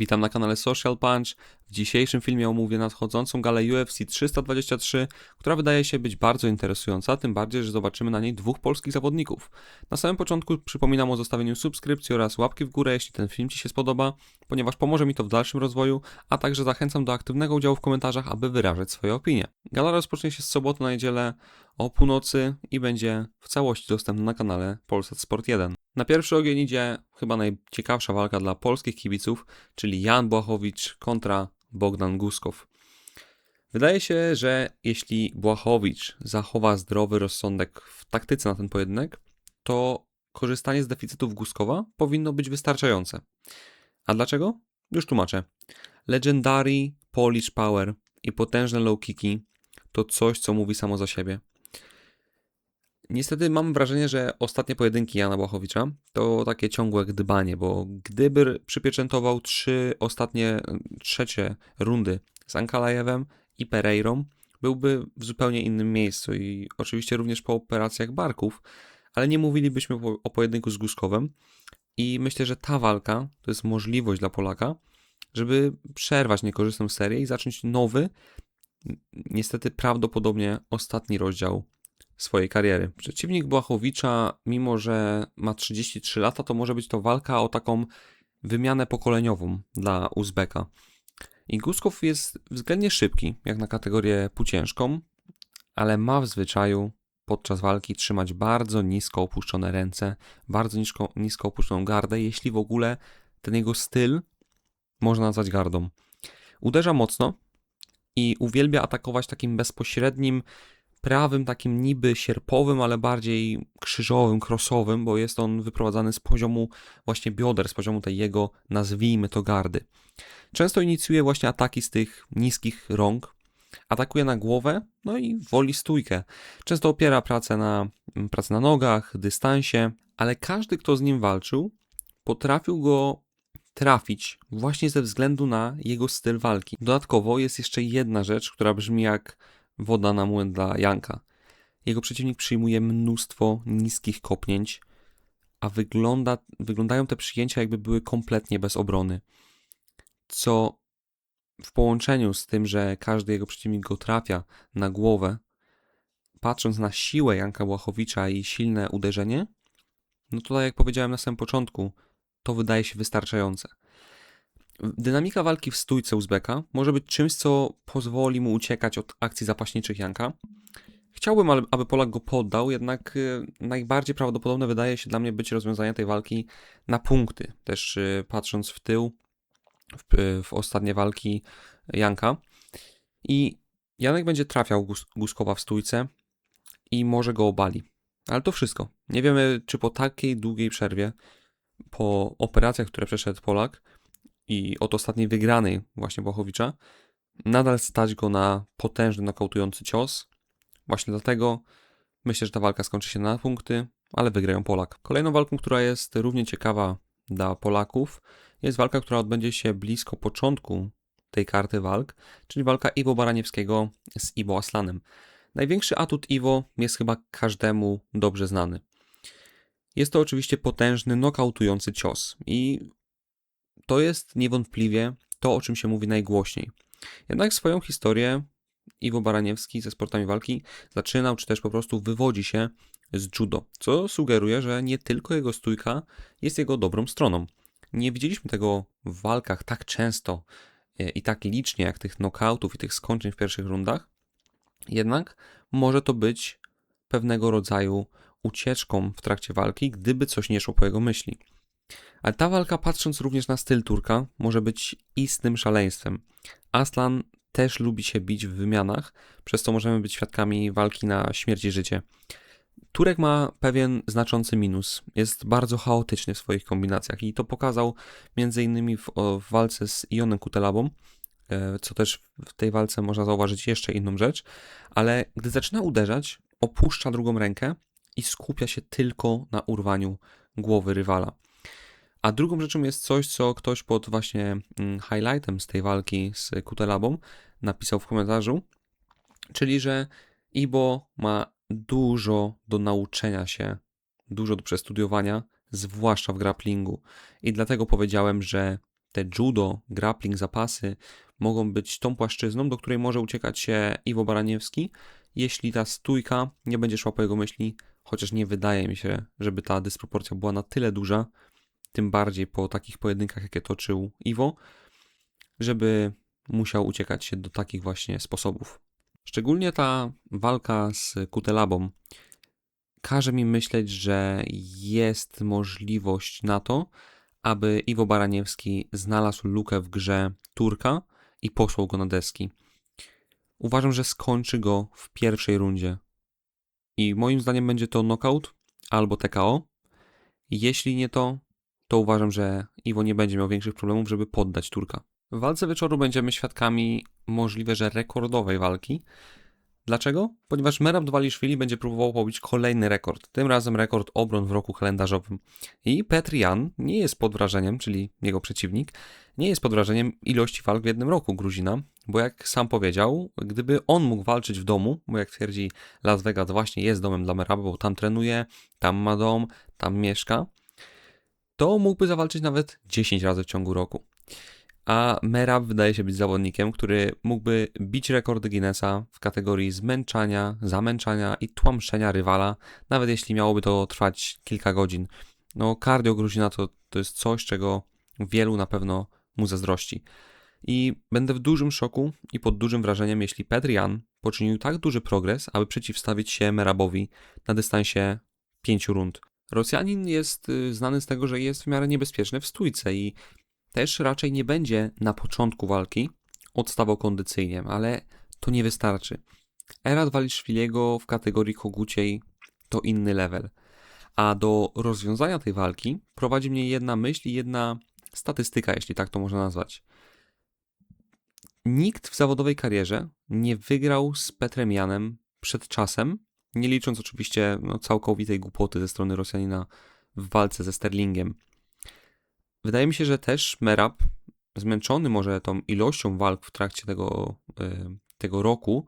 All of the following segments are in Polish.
Witam na kanale Social Punch. W dzisiejszym filmie omówię nadchodzącą galę UFC 323, która wydaje się być bardzo interesująca, tym bardziej, że zobaczymy na niej dwóch polskich zawodników. Na samym początku przypominam o zostawieniu subskrypcji oraz łapki w górę, jeśli ten film Ci się spodoba, ponieważ pomoże mi to w dalszym rozwoju, a także zachęcam do aktywnego udziału w komentarzach, aby wyrażać swoje opinie. Gala rozpocznie się z soboty na niedzielę o północy i będzie w całości dostępna na kanale Polsat Sport 1. Na pierwszy ogień idzie chyba najciekawsza walka dla polskich kibiców, czyli Jan Błachowicz kontra Bogdan Guskow. Wydaje się, że jeśli Błachowicz zachowa zdrowy rozsądek w taktyce na ten pojedynek, to korzystanie z deficytów Guskowa powinno być wystarczające. A dlaczego? Już tłumaczę. Legendary Polish Power i potężne low kicki to coś, co mówi samo za siebie. Niestety mam wrażenie, że ostatnie pojedynki Jana Błachowicza to takie ciągłe gdybanie, bo gdyby przypieczętował trzy ostatnie, trzecie rundy z Ankalajewem i Pereirą, byłby w zupełnie innym miejscu i oczywiście również po operacjach barków, ale nie mówilibyśmy o pojedynku z Guskowem i myślę, że ta walka to jest możliwość dla Polaka, żeby przerwać niekorzystną serię i zacząć nowy, niestety prawdopodobnie ostatni rozdział swojej kariery. Przeciwnik Błachowicza, mimo że ma 33 lata, to może być to walka o taką wymianę pokoleniową dla Uzbeka. I Guskow jest względnie szybki, jak na kategorię półciężką, ale ma w zwyczaju podczas walki trzymać bardzo nisko opuszczone ręce, bardzo nisko, nisko opuszczoną gardę, jeśli w ogóle ten jego styl można nazwać gardą. Uderza mocno i uwielbia atakować takim bezpośrednim, prawym, takim niby sierpowym, ale bardziej krzyżowym, krosowym, bo jest on wyprowadzany z poziomu właśnie bioder, z poziomu tej jego, nazwijmy to, gardy. Często inicjuje właśnie ataki z tych niskich rąk, atakuje na głowę, no i woli stójkę. Często opiera pracę na, pracę na nogach, dystansie, ale każdy, kto z nim walczył, potrafił go trafić właśnie ze względu na jego styl walki. Dodatkowo jest jeszcze jedna rzecz, która brzmi jak woda na młyn dla Janka. Jego przeciwnik przyjmuje mnóstwo niskich kopnięć, a wygląda, wyglądają te przyjęcia jakby były kompletnie bez obrony. Co w połączeniu z tym, że każdy jego przeciwnik go trafia na głowę, patrząc na siłę Janka Błachowicza i silne uderzenie, no to tak jak powiedziałem na samym początku, to wydaje się wystarczające. Dynamika walki w stójce Uzbeka może być czymś, co pozwoli mu uciekać od akcji zapaśniczych Janka. Chciałbym, aby Polak go poddał, jednak y, najbardziej prawdopodobne wydaje się dla mnie być rozwiązanie tej walki na punkty. Też y, patrząc w tył, w, w ostatnie walki Janka. I Janek będzie trafiał Gus Guskowa w stójce i może go obali. Ale to wszystko. Nie wiemy, czy po takiej długiej przerwie, po operacjach, które przeszedł Polak, i od ostatniej wygranej właśnie Błachowicza, nadal stać go na potężny nokautujący cios. Właśnie dlatego myślę, że ta walka skończy się na punkty, ale wygrają Polak. Kolejną walką, która jest równie ciekawa dla Polaków, jest walka, która odbędzie się blisko początku tej karty walk, czyli walka Iwo Baraniewskiego z Iwo Aslanem. Największy atut Iwo jest chyba każdemu dobrze znany. Jest to oczywiście potężny, nokautujący cios i to jest niewątpliwie to, o czym się mówi najgłośniej. Jednak swoją historię Iwo Baraniewski ze sportami walki zaczynał, czy też po prostu wywodzi się z judo, co sugeruje, że nie tylko jego stójka jest jego dobrą stroną. Nie widzieliśmy tego w walkach tak często e, i tak licznie, jak tych knockoutów i tych skończeń w pierwszych rundach, jednak może to być pewnego rodzaju ucieczką w trakcie walki, gdyby coś nie szło po jego myśli. Ale ta walka, patrząc również na styl Turka, może być istnym szaleństwem. Aslan też lubi się bić w wymianach, przez co możemy być świadkami walki na śmierć i życie. Turek ma pewien znaczący minus. Jest bardzo chaotyczny w swoich kombinacjach i to pokazał m.in. W, w walce z Ionem Kutelabą, e, co też w tej walce można zauważyć jeszcze inną rzecz, ale gdy zaczyna uderzać, opuszcza drugą rękę i skupia się tylko na urwaniu głowy rywala. A drugą rzeczą jest coś, co ktoś pod właśnie mm, highlightem z tej walki z Kutelabą napisał w komentarzu, czyli że Ibo ma dużo do nauczenia się, dużo do przestudiowania, zwłaszcza w grapplingu. I dlatego powiedziałem, że te judo, grappling, zapasy mogą być tą płaszczyzną, do której może uciekać się Iwo Baraniewski, jeśli ta stójka nie będzie szła po jego myśli, chociaż nie wydaje mi się, żeby ta dysproporcja była na tyle duża, tym bardziej po takich pojedynkach, jakie toczył Iwo, żeby musiał uciekać się do takich właśnie sposobów. Szczególnie ta walka z Kutelabą każe mi myśleć, że jest możliwość na to, aby Iwo Baraniewski znalazł lukę w grze Turka i posłał go na deski. Uważam, że skończy go w pierwszej rundzie. I moim zdaniem będzie to knockout albo TKO. Jeśli nie to, to uważam, że Iwo nie będzie miał większych problemów, żeby poddać Turka. W walce wieczoru będziemy świadkami możliwe, że rekordowej walki. Dlaczego? Ponieważ Merab Dwaliszwili będzie próbował pobić kolejny rekord, tym razem rekord obron w roku kalendarzowym. I Petr Jan nie jest pod wrażeniem, czyli jego przeciwnik, nie jest pod wrażeniem ilości walk w jednym roku Gruzina, bo jak sam powiedział, gdyby on mógł walczyć w domu, bo jak twierdzi Las Vegas właśnie jest domem dla Meraba, bo tam trenuje, tam ma dom, tam mieszka, to mógłby zawalczyć nawet 10 razy w ciągu roku. A Merab wydaje się być zawodnikiem, który mógłby bić rekordy Guinnessa w kategorii zmęczania, zamęczania i tłamszenia rywala, nawet jeśli miałoby to trwać kilka godzin. No, cardio Gruzina to, to jest coś, czego wielu na pewno mu zazdrości. I będę w dużym szoku i pod dużym wrażeniem, jeśli Petr Jan poczynił tak duży progres, aby przeciwstawić się Merabowi na dystansie pięciu rund. Rosjanin jest y, znany z tego, że jest w miarę niebezpieczny w stójce i też raczej nie będzie na początku walki odstawał kondycyjnie, ale to nie wystarczy. Era Waliszwiliego w kategorii koguciej to inny level. A do rozwiązania tej walki prowadzi mnie jedna myśl i jedna statystyka, jeśli tak to można nazwać. Nikt w zawodowej karierze nie wygrał z Petrem Janem przed czasem, nie licząc oczywiście no, całkowitej głupoty ze strony Rosjanina w walce ze Sterlingiem. Wydaje mi się, że też Merab, zmęczony może tą ilością walk w trakcie tego, e, tego roku,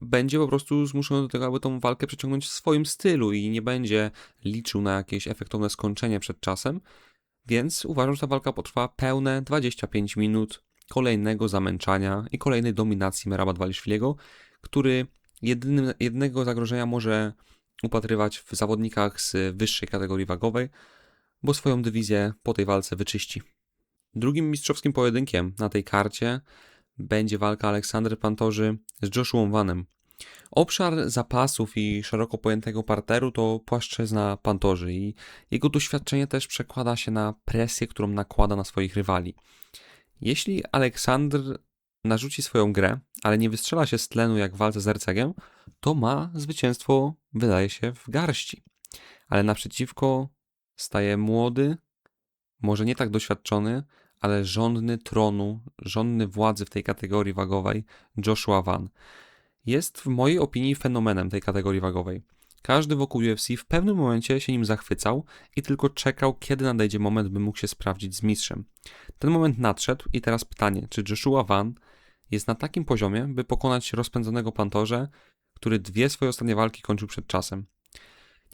będzie po prostu zmuszony do tego, aby tą walkę przeciągnąć w swoim stylu i nie będzie liczył na jakieś efektowne skończenie przed czasem. Więc uważam, że ta walka potrwa pełne 25 minut kolejnego zamęczania i kolejnej dominacji Meraba Dwaliszwiliego, który jedynym, jednego zagrożenia może upatrywać w zawodnikach z wyższej kategorii wagowej, bo swoją dywizję po tej walce wyczyści. Drugim mistrzowskim pojedynkiem na tej karcie będzie walka Aleksandry Pantorzy z Joshua Vanem. Obszar zapasów i szeroko pojętego parteru to płaszczyzna Pantorzy i jego doświadczenie też przekłada się na presję, którą nakłada na swoich rywali. Jeśli Aleksandr narzuci swoją grę, ale nie wystrzela się z tlenu jak w walce z Hercegiem, to ma zwycięstwo, wydaje się, w garści. Ale naprzeciwko staje młody, może nie tak doświadczony, ale żądny tronu, żądny władzy w tej kategorii wagowej Joshua Van. Jest w mojej opinii fenomenem tej kategorii wagowej. Każdy wokół UFC w pewnym momencie się nim zachwycał i tylko czekał, kiedy nadejdzie moment, by mógł się sprawdzić z mistrzem. Ten moment nadszedł i teraz pytanie, czy Joshua Van jest na takim poziomie, by pokonać rozpędzonego Pantorze, który dwie swoje ostatnie walki kończył przed czasem.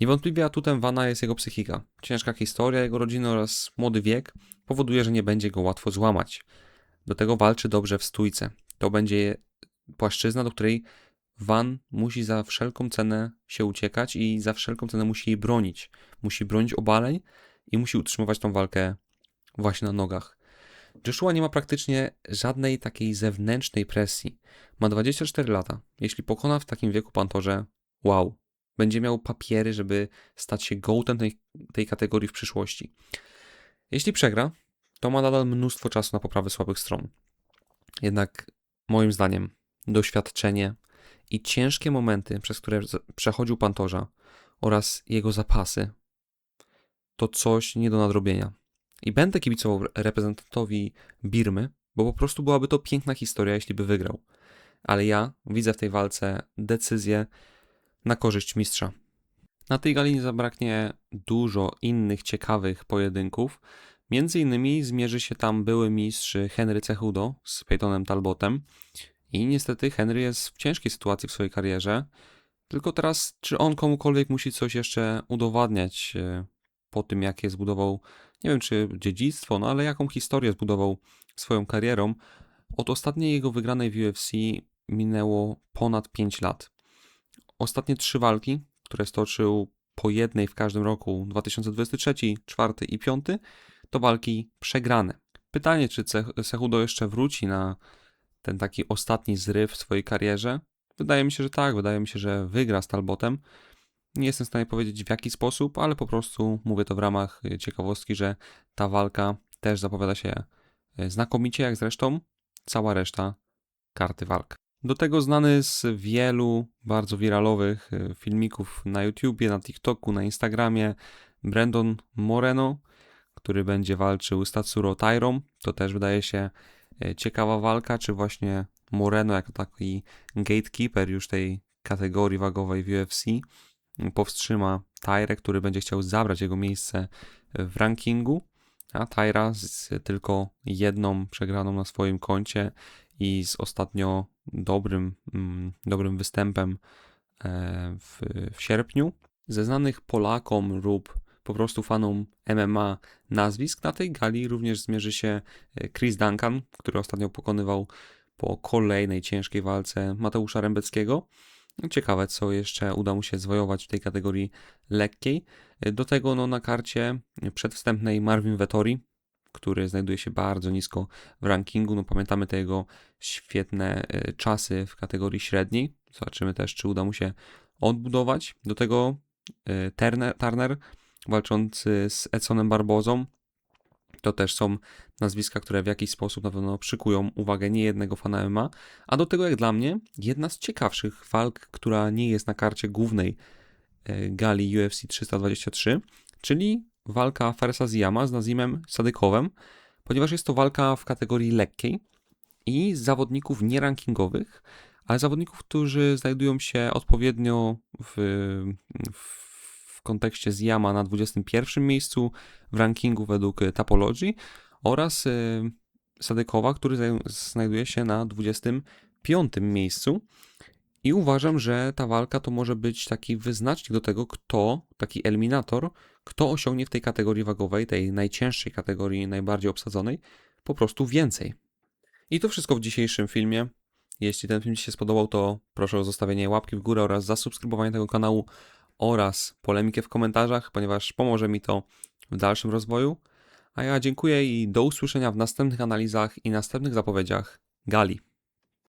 Niewątpliwie atutem Vana jest jego psychika. Ciężka historia jego rodziny oraz młody wiek powoduje, że nie będzie go łatwo złamać. Do tego walczy dobrze w stójce. To będzie płaszczyzna, do której Van musi za wszelką cenę się uciekać i za wszelką cenę musi jej bronić. Musi bronić obaleń i musi utrzymywać tą walkę właśnie na nogach. Joshua nie ma praktycznie żadnej takiej zewnętrznej presji. Ma 24 lata. Jeśli pokona w takim wieku Pantorze, wow, będzie miał papiery, żeby stać się gołtem tej, tej kategorii w przyszłości. Jeśli przegra, to ma nadal mnóstwo czasu na poprawę słabych stron. Jednak moim zdaniem doświadczenie i ciężkie momenty, przez które przechodził Pantorza oraz jego zapasy, to coś nie do nadrobienia. I będę kibicował reprezentantowi Birmy, bo po prostu byłaby to piękna historia, jeśli by wygrał. Ale ja widzę w tej walce decyzję na korzyść mistrza. Na tej gali nie zabraknie dużo innych ciekawych pojedynków. Między innymi zmierzy się tam były mistrz Henry Cechudo z Peytonem Talbotem. I niestety Henry jest w ciężkiej sytuacji w swojej karierze. Tylko teraz, czy on komukolwiek musi coś jeszcze udowadniać e, po tym, jakie zbudował nie wiem czy dziedzictwo, no ale jaką historię zbudował swoją karierą. Od ostatniej jego wygranej w UFC minęło ponad 5 lat. Ostatnie trzy walki, które stoczył po jednej w każdym roku 2023, 4 i 5, to walki przegrane. Pytanie, czy Cejudo jeszcze wróci na ten taki ostatni zryw w swojej karierze? Wydaje mi się, że tak. Wydaje mi się, że wygra z Talbotem. Nie jestem w stanie powiedzieć w jaki sposób, ale po prostu mówię to w ramach ciekawostki, że ta walka też zapowiada się y, znakomicie, jak zresztą cała reszta karty walk. Do tego znany z wielu bardzo wiralowych y, filmików na YouTubie, na TikToku, na Instagramie Brandon Moreno, który będzie walczył z Tatsuro Tairą. To też wydaje się e, ciekawa walka, czy właśnie Moreno jako taki gatekeeper już tej kategorii wagowej w UFC powstrzyma Tyrę, który będzie chciał zabrać jego miejsce w rankingu, a Tyra z tylko jedną przegraną na swoim koncie i z ostatnio dobrym, mm, dobrym występem e, w, w sierpniu. Ze znanych Polakom lub po prostu fanom MMA nazwisk na tej gali również zmierzy się e, Chris Duncan, który ostatnio pokonywał po kolejnej ciężkiej walce Mateusza Rębeckiego. Ciekawe, co jeszcze uda mu się zwojować w tej kategorii lekkiej. E, Do tego no, na karcie przedwstępnej Marvin Vettori, który znajduje się bardzo nisko w rankingu. No, pamiętamy te jego świetne e, czasy w kategorii średniej. Zobaczymy też, czy uda mu się odbudować. Do tego e, Turner, Turner walczący z Edsonem Barbozą. To też są nazwiska, które w jakiś sposób na pewno przykują uwagę niejednego fana MMA. A do tego, jak dla mnie, jedna z ciekawszych walk, która nie jest na karcie głównej e, gali UFC 323, czyli walka Faresa Ziyama z Nazimem Sadykowem, ponieważ jest to walka w kategorii lekkiej i zawodników nierankingowych, ale zawodników, którzy znajdują się odpowiednio w, w w kontekście Ziyama na 21 miejscu w rankingu według Tapology oraz y, Sadykowa, który znajduje się na 25 miejscu. I uważam, że ta walka to może być taki wyznacznik do tego, kto, taki eliminator, kto osiągnie w tej kategorii wagowej, tej najcięższej kategorii, najbardziej obsadzonej, po prostu więcej. I to wszystko w dzisiejszym filmie. Jeśli ten film Ci się spodobał, to proszę o zostawienie łapki w górę oraz zasubskrybowanie tego kanału oraz polemikę w komentarzach, ponieważ pomoże mi to w dalszym rozwoju. A ja dziękuję i do usłyszenia w następnych analizach i następnych zapowiedziach Gali.